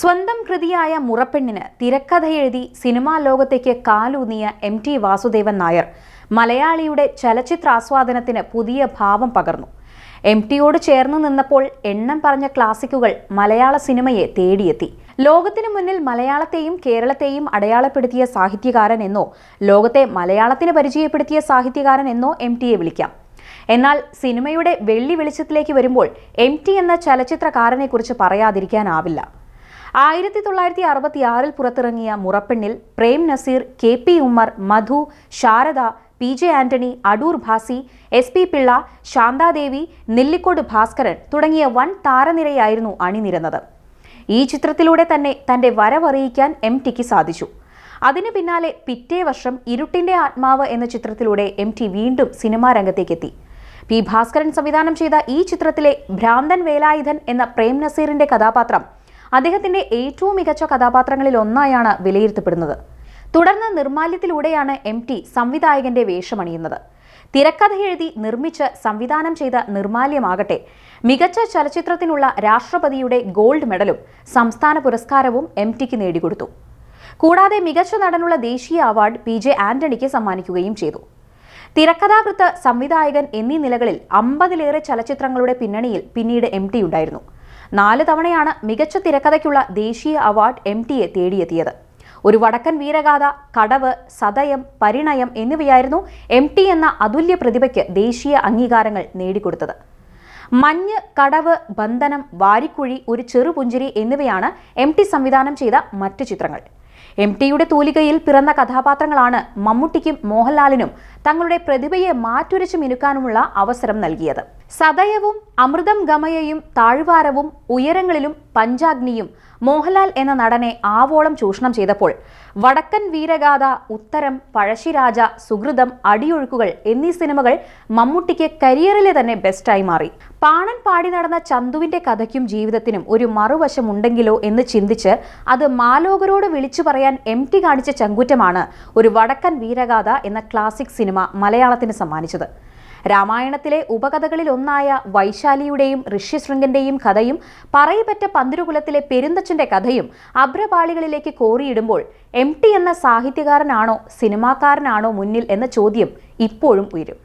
സ്വന്തം കൃതിയായ മുറപ്പെണ്ണിന് തിരക്കഥയെഴുതി സിനിമാ ലോകത്തേക്ക് കാലൂന്നിയ എം ടി വാസുദേവൻ നായർ മലയാളിയുടെ ചലച്ചിത്രാസ്വാദനത്തിന് പുതിയ ഭാവം പകർന്നു. എം ടിയോട് ചേർന്ന് നിന്നപ്പോൾ എണ്ണം പറഞ്ഞ ക്ലാസിക്കുകൾ മലയാള സിനിമയെ തേടിയെത്തി. ലോകത്തിനു മുന്നിൽ മലയാളത്തെയും കേരളത്തെയും അടയാളപ്പെടുത്തിയ സാഹിത്യകാരൻ എന്നോ ലോകത്തെ മലയാളത്തിന് പരിചയപ്പെടുത്തിയ സാഹിത്യകാരൻ എന്നോ എം ടിയെ വിളിക്കാം. എന്നാൽ സിനിമയുടെ വെള്ളി വെളിച്ചത്തിലേക്ക് വരുമ്പോൾ എം ടി എന്ന ചലച്ചിത്രകാരനെക്കുറിച്ച് പറയാതിരിക്കാനാവില്ല. ആയിരത്തി തൊള്ളായിരത്തി അറുപത്തി ആറിൽ പുറത്തിറങ്ങിയ മുറപ്പെണ്ണിൽ Prem Nazir K P Ummer Madhu Sharada P J Antony Adoor Bhasi S P Pillai Santhadevi Nellikode Bhaskaran തുടങ്ങിയ വൻ താരനിരയായിരുന്നു അണിനിരന്നത്. ഈ ചിത്രത്തിലൂടെ തന്നെ തന്റെ വരവറിയിക്കാൻ എം ടിക്ക് സാധിച്ചു. അതിനു പിന്നാലെ പിറ്റേ വർഷം ഇരുട്ടിന്റെ ആത്മാവ് എന്ന ചിത്രത്തിലൂടെ എം ടി വീണ്ടും സിനിമാ രംഗത്തേക്കെത്തി. പി ഭാസ്കരൻ സംവിധാനം ചെയ്ത ഈ ചിത്രത്തിലെ ഭ്രാന്തൻ വേലായുധൻ എന്ന പ്രേം നസീറിന്റെ കഥാപാത്രം അദ്ദേഹത്തിന്റെ ഏറ്റവും മികച്ച കഥാപാത്രങ്ങളിൽ ഒന്നായാണ് വിലയിരുത്തപ്പെടുന്നത്. തുടർന്ന് നിർമാല്യത്തിലൂടെയാണ് എം ടി സംവിധായകന്റെ വേഷമണിയുന്നത്. തിരക്കഥ എഴുതി നിർമ്മിച്ച് സംവിധാനം ചെയ്ത നിർമാല്യമാകട്ടെ മികച്ച ചലച്ചിത്രത്തിനുള്ള രാഷ്ട്രപതിയുടെ ഗോൾഡ് മെഡലും സംസ്ഥാന പുരസ്കാരവും എം ടിക്ക് നേടിക്കൊടുത്തു. കൂടാതെ മികച്ച നടനുള്ള ദേശീയ അവാർഡ് പി ജെ ആന്റണിക്ക് സമ്മാനിക്കുകയും ചെയ്തു. തിരക്കഥാകൃത്ത് സംവിധായകൻ എന്നീ നിലകളിൽ അമ്പതിലേറെ ചലച്ചിത്രങ്ങളുടെ പിന്നണിയിൽ പിന്നീട് എം ടി ഉണ്ടായിരുന്നു. നാല് തവണയാണ് മികച്ച തിരക്കഥയ്ക്കുള്ള ദേശീയ അവാർഡ് എം ടിയെ തേടിയെത്തിയത്. ഒരു വടക്കൻ വീരഗാഥ കടവ് സതയം പരിണയം എന്നിവയായിരുന്നു എം ടി എന്ന അതുല്യ പ്രതിഭയ്ക്ക് ദേശീയ അംഗീകാരങ്ങൾ നേടിക്കൊടുത്തത്. മഞ്ഞ് കടവ് ബന്ധനം വാരിക്കുഴി ഒരു ചെറുപുഞ്ചിരി എന്നിവയാണ് എം ടി സംവിധാനം ചെയ്ത മറ്റു ചിത്രങ്ങൾ. എം ടിയുടെ തൂലികയിൽ പിറന്ന കഥാപാത്രങ്ങളാണ് മമ്മൂട്ടിക്കും മോഹൻലാലിനും തങ്ങളുടെ പ്രതിഭയെ മാറ്റുരച്ച് മിനുക്കാനുമുള്ള അവസരം നൽകിയത്. സദയവും അമൃതം ഗമയയും താഴ്വാരവും ഉയരങ്ങളിലും പഞ്ചാഗ്നിയും മോഹൻലാൽ എന്ന നടനെ ആവോളം ചൂഷണം ചെയ്തപ്പോൾ വടക്കൻ വീരഗാഥ ഉത്തരം പഴശ്ശിരാജ സുഹൃതം അടിയൊഴുക്കുകൾ എന്നീ സിനിമകൾ മമ്മൂട്ടിക്ക് കരിയറിലെ തന്നെ ബെസ്റ്റായി മാറി. പാണൻ പാടി നടന്ന ചന്തുവിന്റെ കഥയ്ക്കും ജീവിതത്തിനും ഒരു മറുവശമുണ്ടെങ്കിലോ എന്ന് ചിന്തിച്ച് അത് മാലോകരോട് വിളിച്ചു പറയാൻ എം ടി കാണിച്ച ചങ്കുറ്റമാണ് ഒരു വടക്കൻ വീരഗാഥ എന്ന ക്ലാസിക് സിനിമ മലയാളത്തിന് സമ്മാനിച്ചത്. രാമായണത്തിലെ ഉപകഥകളിൽ ഒന്നായ വൈശാലിയുടെയും ഋഷ്യശൃംഗന്റെയും കഥയും പറയപ്പെറ്റ പന്തിരുകുലത്തിലെ പെരുന്തച്ഛന്റെ കഥയും അഭ്രപാളികളിലേക്ക് കോറിയിടുമ്പോൾ എം ടി എന്ന സാഹിത്യകാരനാണോ സിനിമാക്കാരനാണോ മുന്നിൽ എന്ന ചോദ്യം ഇപ്പോഴും ഉയരും.